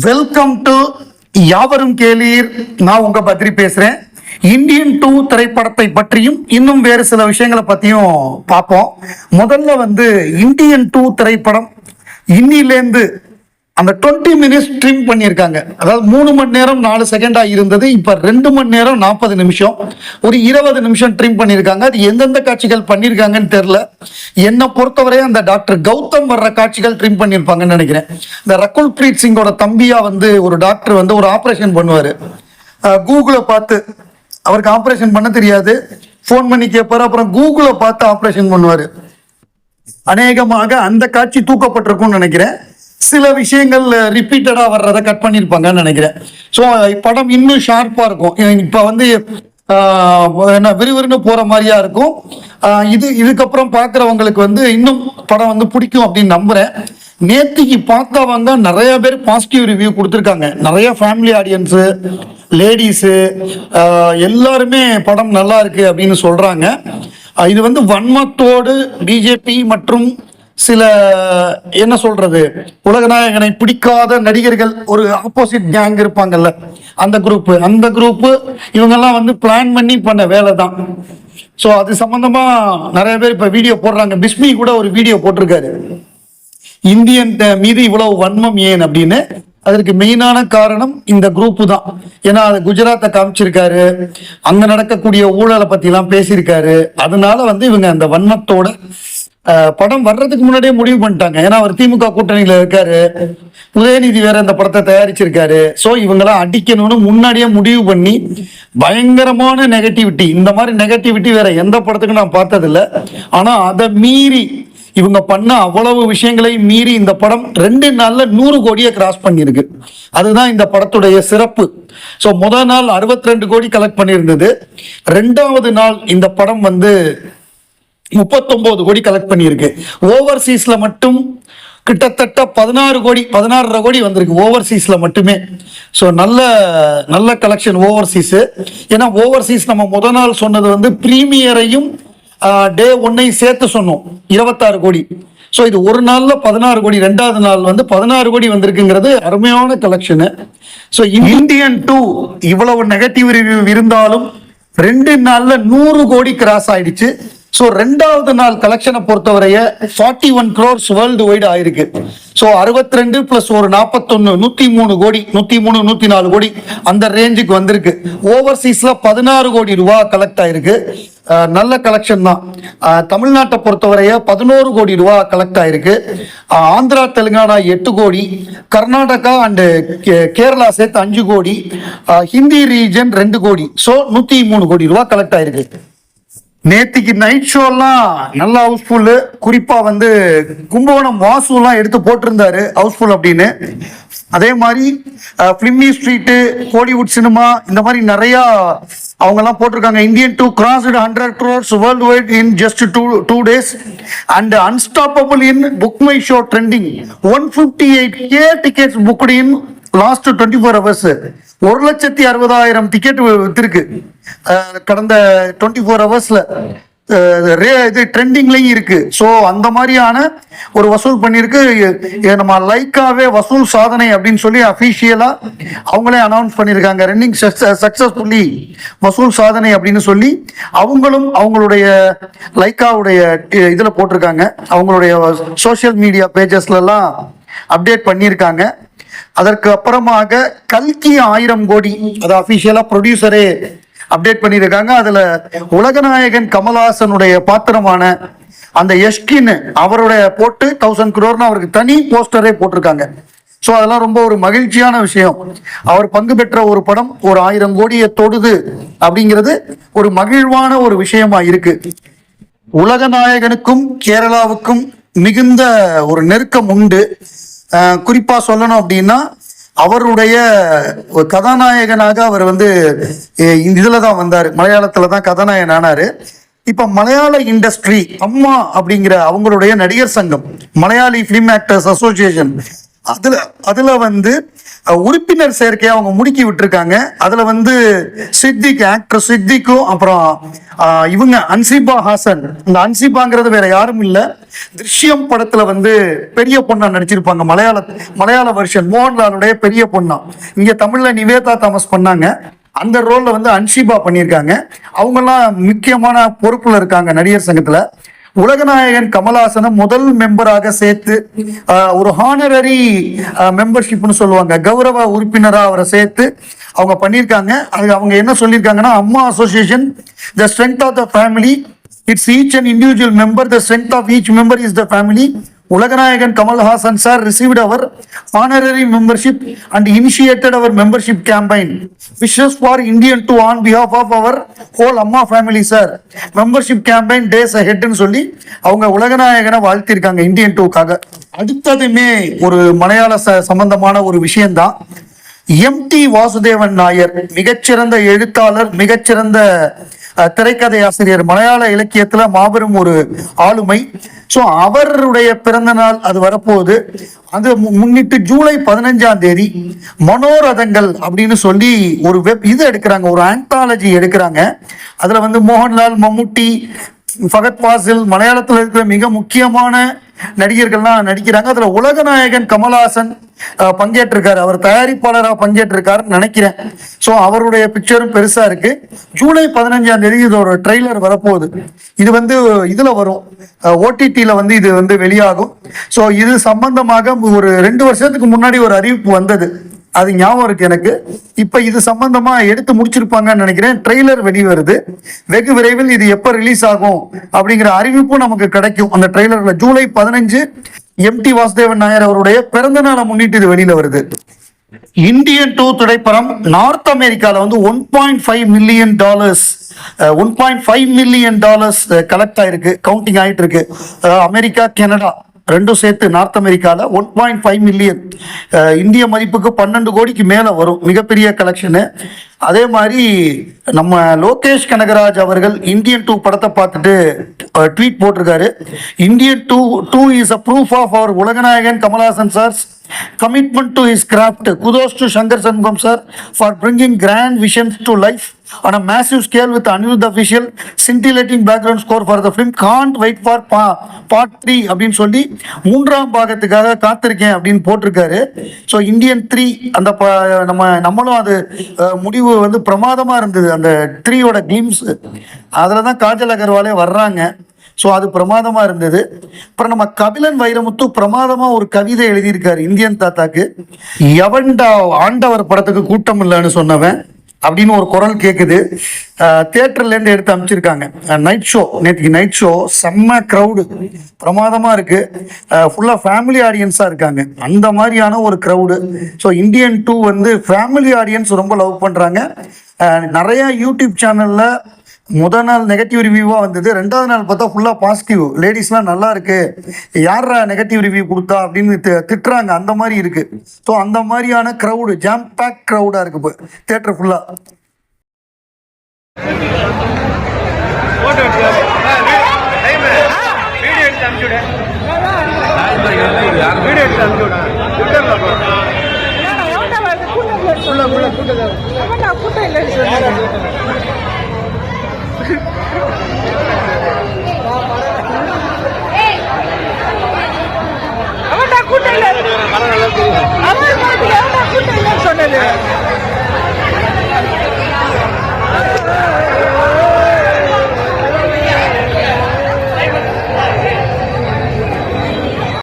Welcome to யாவரும் கேளீர். நான் உங்க பத்ரி பேசுறேன். இந்தியன் டூ திரைப்படத்தை பற்றியும் இன்னும் வேறு சில விஷயங்களை பத்தியும் பார்ப்போம். முதல்ல வந்து இந்தியன் டூ திரைப்படம். இன்னிலேருந்து அந்த 20 மினிட்ஸ் ட்ரிம் பண்ணியிருக்காங்க. அதாவது மூணு மணி நேரம் நாலு செகண்டாக இருந்தது. இப்போ ரெண்டு மணி நேரம் நாற்பது நிமிஷம். ஒரு இருபது நிமிஷம் ட்ரிம் பண்ணியிருக்காங்க. அது எந்தெந்த காட்சிகள் பண்ணியிருக்காங்கன்னு தெரில என்னை பொறுத்தவரை அந்த டாக்டர் கௌதம் வர்ற காட்சிகள் ட்ரிம் பண்ணியிருப்பாங்கன்னு நினைக்கிறேன். இந்த ரகுல் பிரீத் சிங்கோட தம்பியாக வந்து ஒரு டாக்டர் வந்து ஒரு ஆப்ரேஷன் பண்ணுவார். கூகுளை பார்த்து. அவருக்கு ஆப்ரேஷன் பண்ண தெரியாது. ஃபோன் பண்ணி கேட்பாரு அப்புறம் கூகுளை பார்த்து ஆப்ரேஷன் பண்ணுவார். அநேகமாக அந்த காட்சி தூக்கப்பட்டிருக்கும்னு நினைக்கிறேன். சில விஷயங்கள் ரிப்பீட்டடாக வர்றதை கட் பண்ணியிருப்பாங்கன்னு நினைக்கிறேன். ஸோ படம் இன்னும் ஷார்ப்பாக இருக்கும். இப்போ வந்து என்ன விறுவிறுன்னு போகிற மாதிரியா இருக்கும். இது இதுக்கப்புறம் பார்க்குறவங்களுக்கு வந்து இன்னும் படம் வந்து பிடிக்கும் அப்படின்னு நம்புகிறேன் நேத்திக்கு பார்த்தவங்க நிறைய பேர் பாசிட்டிவ் ரிவ்யூ கொடுத்துருக்காங்க. நிறைய ஃபேமிலி ஆடியன்ஸு லேடிஸு எல்லாருமே படம் நல்லா இருக்கு அப்படின்னு சொல்கிறாங்க இது வந்து வன்மத்தோடு பிஜேபி மற்றும் சில என்ன சொல்றது உலகநாயகனை பிடிக்காத நடிகர்கள் ஒரு ஆப்போசிட் கேங் இருப்பாங்கல்ல அந்த குரூப் அந்த குரூப் இவங்கெல்லாம் வந்து பிளான் பண்ணி பண்ண வேலை தான். ஸோ அது சம்பந்தமா நிறைய பேர் இப்ப வீடியோ போடுறாங்க. பிஸ்மி கூட ஒரு வீடியோ போட்டிருக்காரு. இந்தியன் மீது இவ்வளவு வன்மம் ஏன் அப்படின்னு அதற்கு மெயினான காரணம் இந்த குரூப் தான். ஏன்னா அது குஜராத்தை காமிச்சிருக்காரு. அங்க நடக்கக்கூடிய ஊழலை பத்தி எல்லாம் பேசியிருக்காரு. அதனால வந்து இவங்க அந்த வன்மத்தோட படம் வர்றதுக்கு முன்னாடியே முடிவு பண்ணிட்டாங்க. ஏன்னா அவர் திமுக கூட்டணியில இருக்காரு. உதயநிதி வேற இந்த படத்தை தயாரிச்சிருக்காரு. ஸோ இவங்கெல்லாம் அடிக்கணும்னு முன்னாடியே முடிவு பண்ணி பயங்கரமான நெகட்டிவிட்டி இந்த மாதிரி நெகட்டிவிட்டி வேற எந்த படத்துக்கும் நான் பார்த்ததில்ல. ஆனா அதை மீறி இவங்க பண்ண அவ்வளவு விஷயங்களை மீறி இந்த படம் ரெண்டு நாள்ல நூறு கோடியை கிராஸ் பண்ணியிருக்கு. அதுதான் இந்த படத்துடைய சிறப்பு. ஸோ முதல் நாள் 62 கோடி கலெக்ட் பண்ணியிருந்தது. ரெண்டாவது நாள் இந்த படம் வந்து முப்பத்தொன்பது கோடி கலெக்ட் பண்ணியிருக்கு. ஓவர்சீஸ்ல மட்டும் கிட்டத்தட்ட பதினாறு கோடி பதினாறரை கோடி வந்திருக்கு ஓவர்சீஸில் மட்டுமே. ஸோ நல்ல நல்ல கலெக்ஷன் ஓவர்சீஸு ஏன்னா ஓவர்சீஸ் நம்ம முத நாள் சொன்னது வந்து ப்ரீமியரையும் டே ஒன்னையும் சேர்த்து சொன்னோம். இருபத்தாறு கோடி. ஸோ இது ஒரு நாளில் பதினாறு கோடி. ரெண்டாவது நாள் வந்து பதினாறு கோடி வந்திருக்குங்கிறது அருமையான கலெக்ஷனு ஸோ இந்தியன் டூ இவ்வளவு நெகட்டிவ் ரிவ்யூ இருந்தாலும் ரெண்டு நாளில் நூறு கோடி கிராஸ் ஆயிடுச்சு. ஸோ ரெண்டாவது நாள் கலெக்ஷனை பொறுத்தவரைய forty one crores worldwide ஆயிருக்கு. ஸோ அறுபத்தி ரெண்டு பிளஸ் ஒரு நாற்பத்தொன்னு நூற்றி மூணு கோடி நூற்றி மூணு நூற்றி நாலு கோடி அந்த ரேஞ்சுக்கு வந்திருக்கு. ஓவர்சீஸில் பதினாறு கோடி ரூபா கலெக்ட் ஆயிருக்கு. நல்ல கலெக்ஷன் தான். தமிழ்நாட்டை பொறுத்தவரைய பதினோரு கோடி ரூபா கலெக்ட் ஆயிருக்கு. ஆந்திரா தெலுங்கானா எட்டு கோடி கர்நாடகா அண்டு கேரளா சேர்த்து அஞ்சு கோடி ஹிந்தி ரீஜன் ரெண்டு கோடி. ஸோ நூற்றி மூணு கோடி ரூபா கலெக்ட் ஆயிருக்கு. நேத்திக்கு நைட் ஷோலாம் நல்லா ஹவுஸ்ஃபுல்லு குறிப்பா வந்து கும்பகோணம் வாசுலாம் எடுத்து போட்டிருந்தாரு ஹவுஸ்ஃபுல் அப்படின்னு. அதே மாதிரி ஃபிலிமி ஸ்ட்ரீட்டு கோலிவுட் சினிமா இந்த மாதிரி நிறைய அவங்கெல்லாம் போட்டிருக்காங்க. Indian two crossed hundred crores worldwide in just two two days and unstoppable in BookMyShow trending one fifty eight K tickets booked in last twenty four hours ஒரு லட்சத்தி அறுபதாயிரம் டிக்கெட் வித்திருக்கு. கடந்த twenty four ஹவர்ஸ்ல இது ட்ரெண்டிங்லையும் இருக்கு. ஸோ அந்த மாதிரியான ஒரு வசூல் பண்ணியிருக்கு நம்ம லைக்காவே வசூல் சாதனை அப்படின்னு சொல்லி அஃபீஷியலாக அவங்களே அனௌன்ஸ் பண்ணியிருக்காங்க ரன்னிங் சக்ஸஸ்ஃபுல்லி வசூல் சாதனை அப்படின்னு சொல்லி அவங்களும் அவங்களுடைய லைக்காவுடைய இதில் போட்டிருக்காங்க. அவங்களுடைய சோஷியல் மீடியா பேஜஸ்லாம் அப்டேட் பண்ணியிருக்காங்க அதற்கு அப்புறமாக கல்கி ஆயிரம் கோடி அது அபிஷியலா ப்ரொடியூசரே அப்டேட் பண்ணியிருக்காங்க. அதுல உலகநாயகன் கமல்ஹாசனுடைய பாத்திரமான அந்த எஷ்கின் அவருடைய போட்டு தௌசண்ட் குரோர்னு அவருக்கு தனி போஸ்டரே போட்டிருக்காங்க. ஸோ அதெல்லாம் ரொம்ப ஒரு மகிழ்ச்சியான விஷயம். அவர் பங்கு பெற்ற ஒரு படம் ஒரு ஆயிரம் கோடியை தொடுது அப்படிங்கிறது ஒரு மகிழ்வான ஒரு விஷயமா இருக்கு. உலகநாயகனுக்கும் கேரளாவுக்கும் மிகுந்த ஒரு நெருக்கம் உண்டு. குறிப்பாக குறிப்பா சொல்லணும் அப்படின்னா அவருடைய கதாநாயகனாக அவர் வந்து இந்த இதுல தான் வந்தார். மலையாளத்துல தான் கதாநாயகன் ஆனாரு. இப்ப மலையாள இண்டஸ்ட்ரி அம்மா அப்படிங்கிற அவங்களுடைய நடிகர் சங்கம் மலையாளி பிலிம் ஆக்டர்ஸ் அசோசியேஷன் அதுல அதுல வந்து உறுப்பினர் சேர்க்கையை அவங்க முடுக்கி விட்டுருக்காங்க. அதுல வந்து சித்திக் ஆக்டர் சித்திக்கும் அப்புறம் இவங்க அன்சிபா ஹாசன். இந்த அன்சிபாங்கிறது வேற யாரும் இல்ல. திருஷ்யம் படத்துல வந்து பெரிய பொண்ணா நடிச்சிருப்பாங்க. மலையாள மலையாள வருஷன் மோகன்லாலுடைய பெரிய பொண்ணா. இங்க தமிழ்ல நிவேதா தாமஸ் பண்ணாங்க. அந்த ரோல்ல வந்து அன்ஷிபா பண்ணியிருக்காங்க. அவங்கெல்லாம் முக்கியமான பொறுப்புல இருக்காங்க நடிகர் சங்கத்துல. உலகநாயகன் கமலஹாசனை முதல் மெம்பராக சேர்த்து ஒரு ஹானரரி மெம்பர்ஷிப்னு சொல்லுவாங்க. கௌரவ உறுப்பினராக அவரை சேர்த்து அவங்க பண்ணியிருக்காங்க. அது அவங்க என்ன சொல்லியிருக்காங்கன்னா AMMA association the strength of the family it's each and individual member the strength of each member is the family Ulaganayagan Kamal Haasan sir received our honorary membership and initiated our membership campaign wishes for Indian two on behalf of our whole AMMA family sir membership campaign days ஹெட்னு சொல்லி அவங்க உலகநாயகனை வாழ்த்திருக்காங்க Indian டூக்காக அடுத்ததுமே ஒரு மலையாள ச சம்பந்தமான ஒரு விஷயம்தான் M D Vasudevan Nair மிகச்சிறந்த எழுத்தாளர் மிகச்சிறந்த திரைக்கதை ஆசிரியர் மலையாள இலக்கியத்துல மாபெரும் ஒரு ஆளுமை. ஸோ அவருடைய பிறந்த நாள் அது வரப்போகுது. அது மு- முன்னிட்டு ஜூலை பதினஞ்சாம் தேதி மனோரதங்கள் அப்படின்னு சொல்லி ஒரு வெப் இது எடுக்கிறாங்க ஒரு ஆன்டாலஜி எடுக்கிறாங்க. அதுல வந்து மோகன்லால் மம்முட்டி ஃபகத் வாசில் மலையாளத்தில் இருக்கிற மிக முக்கியமான நடிகர்கள்லாம் நடிக்கிறாங்க. அதுல உலகநாயகன் கமல்ஹாசன் பங்கேற்றிருக்காரு. அவர் தயாரிப்பாளராக பங்கேற்றிருக்காருன்னு நினைக்கிறேன். ஸோ அவருடைய பிக்சரும் பெருசாக இருக்கு. ஜூலை பதினஞ்சாம் தேதி இதோட ட்ரெய்லர் வரப்போகுது. இது வந்து இதில் வரும். ஓடிடியில் வந்து இது வந்து வெளியாகும். ஸோ இது சம்பந்தமாக ஒரு ரெண்டு வருஷத்துக்கு முன்னாடி ஒரு அறிவிப்பு வந்தது. அது ஞாபகம் இருக்கு எனக்கு. இப்ப இது சம்பந்தமா எடுத்து முடிச்சிருப்பாங்கன்னு நினைக்கிறேன். ட்ரெய்லர் வெளிவருது. வெகு விரைவில் இது எப்ப ரிலீஸ் ஆகும் அப்படிங்கிற அறிவிப்பும் நமக்கு கிடைக்கும். அந்த ட்ரெய்லர்ல ஜூலை பதினஞ்சு எம் டி வாசுதேவன் நாயர் அவருடைய பிறந்த நாளை முன்னிட்டு இது வெளியில வருது. இந்தியன் டூ திரைப்படம் நார்த் அமெரிக்கால வந்து one point five million dollars one point five million dollars collect ஆயிருக்கு. கவுண்டிங் ஆயிட்டு இருக்கு. அமெரிக்கா கனடா ரெண்டும் சேர்த்து நார்த் அமெரிக்காவில் ஒன் பாயிண்ட் ஃபைவ் மில்லியன் இந்திய மதிப்புக்கு பன்னெண்டு கோடிக்கு மேலே வரும். மிகப்பெரிய கலெக்ஷனு அதே மாதிரி நம்ம லோகேஷ் கனகராஜ் அவர்கள் இந்தியன் டூ படத்தை பார்த்துட்டு ட்வீட் போட்டிருக்காரு. Indian two two is a proof of our Ulaganayagan Kamal Haasan sir's commitment to his craft. Kudos to Shankar Sangam sir for bringing grand visions to life on a massive scale with Anirudh official scintillating background score for the film. Can't wait for pa- part three அப்படின்னு சொல்லி மூன்றாம் பாகத்துக்காக காத்திருக்கேன் அப்படின்னு போட்டிருக்காரு so Indian three அந்த ப- நம்ம நம்மளும் அது அஹ், முடிவு வந்து பிரமாதமா இருந்தது அந்த த்ரீயோட கிளிம்ஸ் அதில் தான் காஜல் அகர்வாலே வர்றாங்க ஸோ அது பிரமாதமாக இருந்தது. அப்புறம் நம்ம கபிலன் வைரமுத்து பிரமாதமாக ஒரு கவிதை எழுதியிருக்காரு இந்தியன் தாத்தாக்கு. எவன்டா ஆண்டவர் படத்துக்கு கூட்டம் இல்லைன்னு சொன்னவன் அப்படின்னு ஒரு குரல் கேட்குது தேட்டர்லேருந்து எடுத்து அமைச்சிருக்காங்க நைட் ஷோ நேற்றுக்கு நைட் ஷோ செம்ம க்ரௌடு பிரமாதமாக இருக்குது ஃபுல்லாக ஃபேமிலி ஆடியன்ஸாக இருக்காங்க. அந்த மாதிரியான ஒரு க்ரௌடு ஸோ இந்தியன் டூ வந்து ஃபேமிலி ஆடியன்ஸ் ரொம்ப லவ் பண்ணுறாங்க நிறையா யூடியூப் சேனலில் முதல் நாள் நெகட்டிவ் ரிவ்யூவாக வந்தது. ரெண்டாவது நாள் பார்த்தா ஃபுல்லாக பாசிட்டிவ் லேடிஸ்லாம் நல்லா இருக்கு. யாரா நெகட்டிவ் ரிவ்யூ கொடுத்தா அப்படின்னு தி- திட்டுறாங்க. அந்த மாதிரி இருக்கு. ஸோ அந்த மாதிரியான க்ரௌடு ஜாம் பேக் க்ரௌடாக இருக்கு இப்போ. தேட்டர் ஃபுல்லாக Yeah.